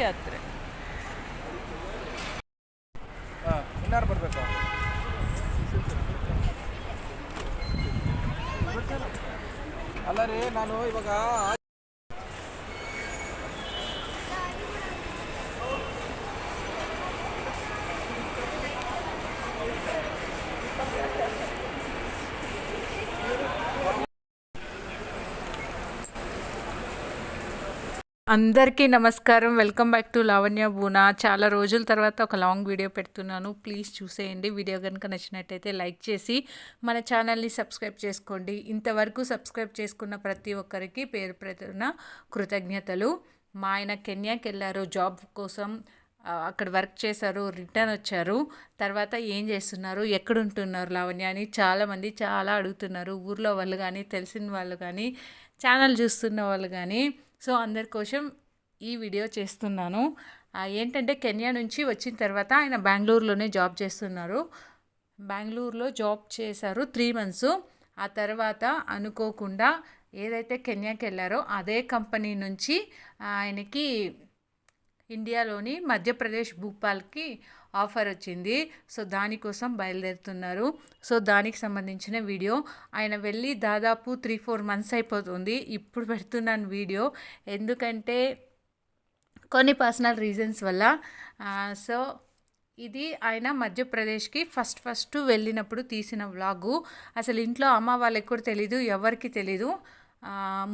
ಯಾತ್ರೆ. ಇನ್ನಾರು ಬರಬೇಕು? ಅಲ್ಲ ನಾನು ಇವಾಗ అందరికీ నమస్కారం. Welcome back to Lavanya Boona. చాలా రోజుల తర్వాత ఒక లాంగ్ వీడియో పెడుతున్నాను. ప్లీజ్ చూసేయండి. వీడియో కనుక నచ్చినట్టయితే లైక్ చేసి మన ఛానల్ని సబ్స్క్రైబ్ చేసుకోండి. ఇంతవరకు సబ్స్క్రైబ్ చేసుకున్న ప్రతి ఒక్కరికి పేరు ప్రతిన కృతజ్ఞతలు. మా ఆయన కెన్యాకి వెళ్ళారు. జాబ్ కోసం అక్కడ వర్క్ చేశారు. రిటర్న్ వచ్చారు. తర్వాత ఏం చేస్తున్నారు? ఎక్కడుంటున్నారు లావణ్య అని చాలామంది చాలా అడుగుతున్నారు. ఊర్లో వాళ్ళు కానీ తెలిసిన వాళ్ళు కానీ ఛానల్ చూస్తున్న వాళ్ళు కానీ సో అందరి కోసం ఈ వీడియో చేస్తున్నాను. ఏంటంటే కెన్యా నుంచి వచ్చిన తర్వాత ఆయన బెంగళూరులోనే జాబ్ చేస్తున్నారు. బెంగళూరులో జాబ్ చేశారు త్రీ మంత్స్ ఆ తర్వాత అనుకోకుండా ఏదైతే కెన్యాకి వెళ్ళారో అదే కంపెనీ నుంచి ఆయనకి ఇండియాలోని మధ్యప్రదేశ్ భూపాల్కి ఆఫర్ వచ్చింది. సో దానికోసం బయలుదేరుతున్నారు. సో దానికి సంబంధించిన వీడియో. ఆయన వెళ్ళి దాదాపు త్రీ ఫోర్ మంత్స్ అయిపోతుంది. ఇప్పుడు పెడుతున్నాను వీడియో. ఎందుకంటే కొన్ని పర్సనల్ రీజన్స్ వల్ల సో ఇది ఆయన మధ్యప్రదేశ్కి ఫస్ట్ ఫస్ట్ వెళ్ళినప్పుడు తీసిన వ్లాగు. అసలు ఇంట్లో అమ్మ వాళ్ళకి కూడా తెలీదు ఎవరికి తెలీదు.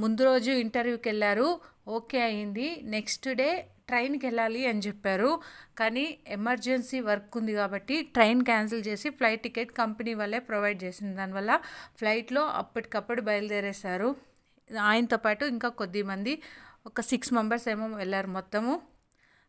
ముందు రోజు ఇంటర్వ్యూకి వెళ్ళారు ఓకే అయింది. నెక్స్ట్ డే ట్రైన్కి వెళ్ళాలి అని చెప్పారు. కానీ ఎమర్జెన్సీ వర్క్ ఉంది కాబట్టి ట్రైన్ క్యాన్సిల్ చేసి ఫ్లైట్ టికెట్ కంపెనీ వాళ్ళే ప్రొవైడ్ చేసింది. దానివల్ల ఫ్లైట్లో అప్పటికప్పుడు బయలుదేరేశారు. ఆయనతో పాటు ఇంకా కొద్దిమంది ఒక సిక్స్ మెంబర్స్ ఏమో వెళ్ళారు మొత్తము.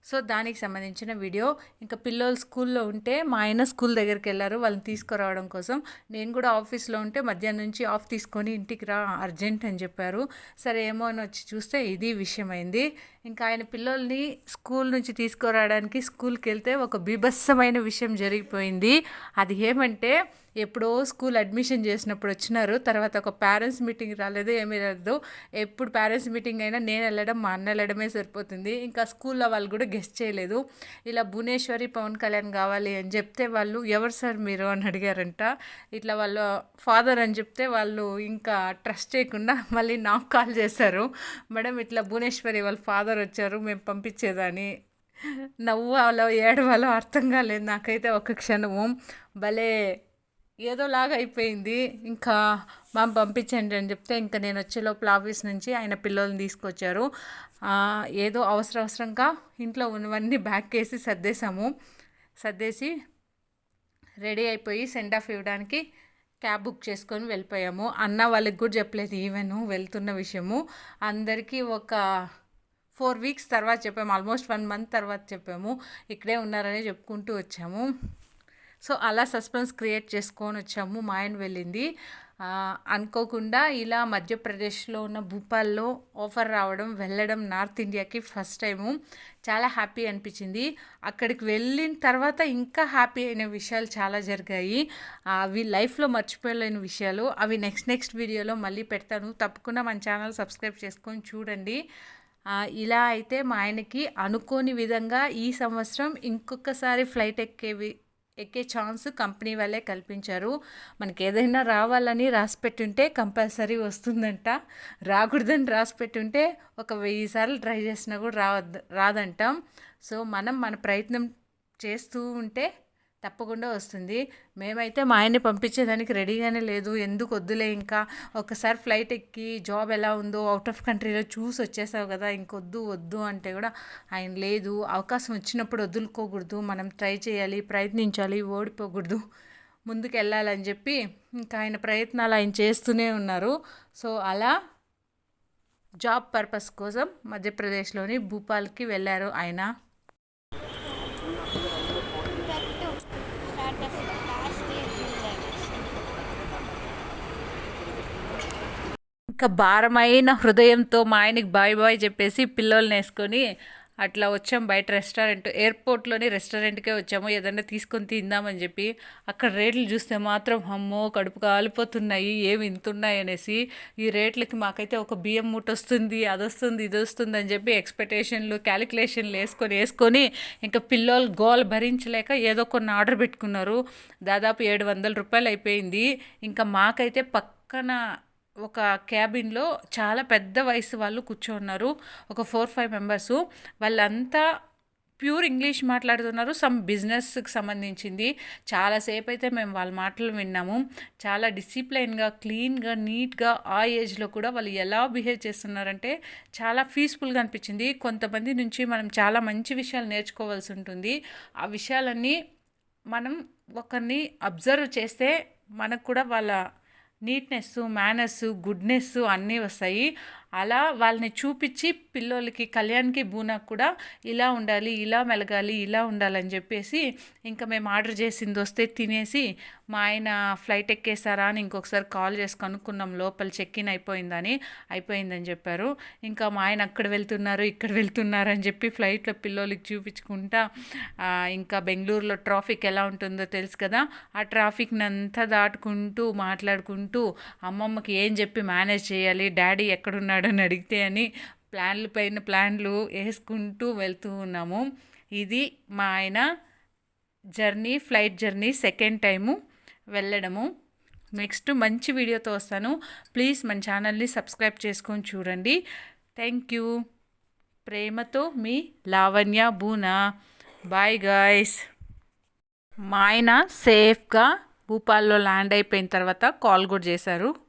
సో దానికి సంబంధించిన వీడియో. ఇంకా పిల్లలు స్కూల్లో ఉంటే మా ఆయన స్కూల్ దగ్గరికి వెళ్ళారు వాళ్ళని తీసుకురావడం కోసం. నేను కూడా ఆఫీస్లో ఉంటే మధ్యాహ్నం నుంచి ఆఫ్ తీసుకొని ఇంటికి రా అర్జెంట్ అని చెప్పారు. సరే ఏమో అని వచ్చి చూస్తే ఇది విషయమైంది. ఇంకా ఆయన పిల్లల్ని స్కూల్ నుంచి తీసుకురావడానికి స్కూల్కి వెళ్తే ఒక బీభత్సమైన విషయం జరిగిపోయింది. అది ఏమంటే ఎప్పుడో స్కూల్ అడ్మిషన్ చేసినప్పుడు వచ్చినారు. తర్వాత ఒక పేరెంట్స్ మీటింగ్ రాలేదు ఏమీ రాలేదు. ఎప్పుడు పేరెంట్స్ మీటింగ్ అయినా నేను వెళ్ళడం మా అన్న వెళ్ళడమే సరిపోతుంది. ఇంకా స్కూల్లో వాళ్ళు కూడా గెస్ట్ చేయలేదు. ఇలా భువనేశ్వరి పవన్ కళ్యాణ్ కావాలి అని చెప్తే వాళ్ళు ఎవరు సార్ మీరు? అని అడిగారంట. ఇట్లా వాళ్ళ ఫాదర్ అని చెప్తే వాళ్ళు ఇంకా ట్రస్ట్ చేయకుండా మళ్ళీ నాకు కాల్ చేశారు. మేడం ఇట్లా భువనేశ్వరి వాళ్ళ ఫాదర్ వచ్చారు మేము పంపించేదని నవ్వాలో ఏడవాలో అర్థం కాలేదు. నాకైతే ఒక క్షణము భలే ఏదోలాగా అయిపోయింది. ఇంకా మా పంపించండి అని చెప్తే ఇంకా నేను వచ్చే లోపల ఆఫీస్ నుంచి ఆయన పిల్లల్ని తీసుకొచ్చారు. ఏదో అవసర అవసరంగా ఇంట్లో ఉన్నవన్నీ బ్యాక్ వేసి సర్దేశాము. సర్దేసి రెడీ అయిపోయి సెండ్ ఆఫ్ ఇవ్వడానికి క్యాబ్ బుక్ చేసుకొని వెళ్ళిపోయాము. అన్న వాళ్ళకి కూడా చెప్పలేదు ఈవెన్ వెళ్తున్న విషయము. అందరికీ ఒక ఫోర్ వీక్స్ తర్వాత చెప్పాము. ఆల్మోస్ట్ వన్ మంత్ తర్వాత చెప్పాము. ఇక్కడే ఉన్నారని చెప్పుకుంటూ వచ్చాము. సో అలా సస్పెన్స్ క్రియేట్ చేసుకొని వచ్చాము మా ఆయన వెళ్ళింది అనుకోకుండా ఇలా మధ్యప్రదేశ్లో ఉన్న భూపాల్లో ఆఫర్ రావడం వెళ్ళడం నార్త్ ఇండియాకి ఫస్ట్ టైము చాలా హ్యాపీ అనిపించింది. అక్కడికి వెళ్ళిన తర్వాత ఇంకా హ్యాపీ అయిన విషయాలు చాలా జరిగాయి. అవి లైఫ్లో మర్చిపోలేని విషయాలు. అవి నెక్స్ట్ నెక్స్ట్ వీడియోలో మళ్ళీ పెడతాను. తప్పకుండా మన ఛానల్ సబ్స్క్రైబ్ చేసుకొని చూడండి. ఇలా అయితే మా ఆయనకి అనుకోని విధంగా ఈ సంవత్సరం ఇంకొకసారి ఫ్లైట్ ఎక్కేవి ఎక్కే ఛాన్స్ కంపెనీ వాళ్ళే కల్పించారు. మనకి ఏదైనా రావాలని రాసి పెట్టుంటే కంపల్సరీ వస్తుందంట. రాకూడదని రాసి పెట్టుంటే ఒక వెయ్యి సార్లు ట్రై చేసినా కూడా రావద్దు రాదంటాం. సో మనం మన ప్రయత్నం చేస్తూ ఉంటే తప్పకుండా వస్తుంది. మేమైతే మా ఆయన్ని పంపించేదానికి రెడీగానే లేదు. ఎందుకు వద్దులే ఇంకా? ఒకసారి ఫ్లైట్ ఎక్కి జాబ్ ఎలా ఉందో అవుట్ ఆఫ్ కంట్రీలో చూసి వచ్చేసావు కదా ఇంకొద్దు వద్దు అంటే కూడా ఆయన లేదు. అవకాశం వచ్చినప్పుడు వదులుకోకూడదు. మనం ట్రై చేయాలి ప్రయత్నించాలి ఓడిపోకూడదు. ముందుకు వెళ్ళాలని చెప్పి ఇంకా ఆయన ప్రయత్నాలు ఆయన చేస్తూనే ఉన్నారు. సో అలా జాబ్ పర్పస్ కోసం మధ్యప్రదేశ్లోని భూపాల్కి వెళ్ళారు ఆయన. ఇంకా భారమైన హృదయంతో మా ఆయనకి బాయ్ బాయ్ చెప్పేసి పిల్లల్ని వేసుకొని అట్లా వచ్చాం బయట రెస్టారెంట్ ఎయిర్పోర్ట్లోని రెస్టారెంట్కే వచ్చాము. ఏదన్నా తీసుకొని తిందామని చెప్పి అక్కడ రేట్లు చూస్తే మాత్రం అమ్మో కడుపు కాలిపోతున్నాయి ఏమి ఇంతున్నాయి అనేసి ఈ రేట్లకి మాకైతే ఒక బియ్యం మూట వస్తుంది అది వస్తుంది ఇది వస్తుంది అని చెప్పి ఎక్స్పెక్టేషన్లు క్యాలిక్యులేషన్లు వేసుకొని వేసుకొని ఇంకా పిల్లలు గోల్ భరించలేక ఏదో కొన్ని ఆర్డర్ పెట్టుకున్నారు. దాదాపు ఏడు వందల రూపాయలు అయిపోయింది. ఇంకా మాకైతే పక్కన ఒక క్యాబిన్లో చాలా పెద్ద వయసు వాళ్ళు కూర్చోన్నారు. ఒక ఫోర్ ఫైవ్ మెంబర్స్. వాళ్ళంతా ప్యూర్ ఇంగ్లీష్ మాట్లాడుతున్నారు. సమ్ బిజినెస్కి సంబంధించింది. చాలాసేపు అయితే మేము వాళ్ళ మాటలు విన్నాము. చాలా డిసిప్లైన్గా క్లీన్గా నీట్గా ఆ ఏజ్లో కూడా వాళ్ళు ఎలా బిహేవ్ చేస్తున్నారంటే చాలా పీస్ఫుల్గా అనిపించింది. కొంతమంది నుంచి మనం చాలా మంచి విషయాలు నేర్చుకోవాల్సి ఉంటుంది. ఆ విషయాలన్నీ మనం ఒకరిని అబ్జర్వ్ చేస్తే మనకు కూడా వాళ్ళ నీట్నెస్ మేనర్స్ గుడ్నెస్ అన్నీ వస్తాయి. అలా వాళ్ళని చూపించి పిల్లోళ్ళకి కళ్యాణ్కి బూనాకు కూడా ఇలా ఉండాలి ఇలా మెలగాలి ఇలా ఉండాలని చెప్పేసి ఇంకా మేము ఆర్డర్ చేసింది వస్తే తినేసి మా ఆయన ఫ్లైట్ ఎక్కేసారా అని ఇంకొకసారి కాల్ చేసి కనుక్కున్నాం. లోపల చెక్ ఇన్ అయిపోయిందని అయిపోయిందని చెప్పారు. ఇంకా మా ఆయన అక్కడ వెళ్తున్నారు ఇక్కడ వెళ్తున్నారు అని చెప్పి ఫ్లైట్లో పిల్లోళ్ళకి చూపించుకుంటా ఇంకా బెంగళూరులో ట్రాఫిక్ ఎలా ఉంటుందో తెలుసు కదా. ఆ ట్రాఫిక్ని అంతా దాటుకుంటూ మాట్లాడుకుంటూ అమ్మమ్మకి ఏం చెప్పి మేనేజ్ చేయాలి డాడీ ఎక్కడున్నాడు అని అడిగితే అని ప్లాన్లు పైన ప్లాన్లు వేసుకుంటూ వెళ్తూ ఉన్నాము. ఇది మా ఆయన journey flight journey second time వెళ్ళడము. నెక్స్ట్ మంచి వీడియోతో వస్తాను. ప్లీజ్ మన ఛానల్ని సబ్స్క్రైబ్ చేసుకొని చూడండి. Thank you. ప్రేమతో మీ లావణ్య బూనా. Bye guys. మా ఆయన సేఫ్గా భూపాల్లో ల్యాండ్ అయిపోయిన తర్వాత కాల్ కూడా చేశారు.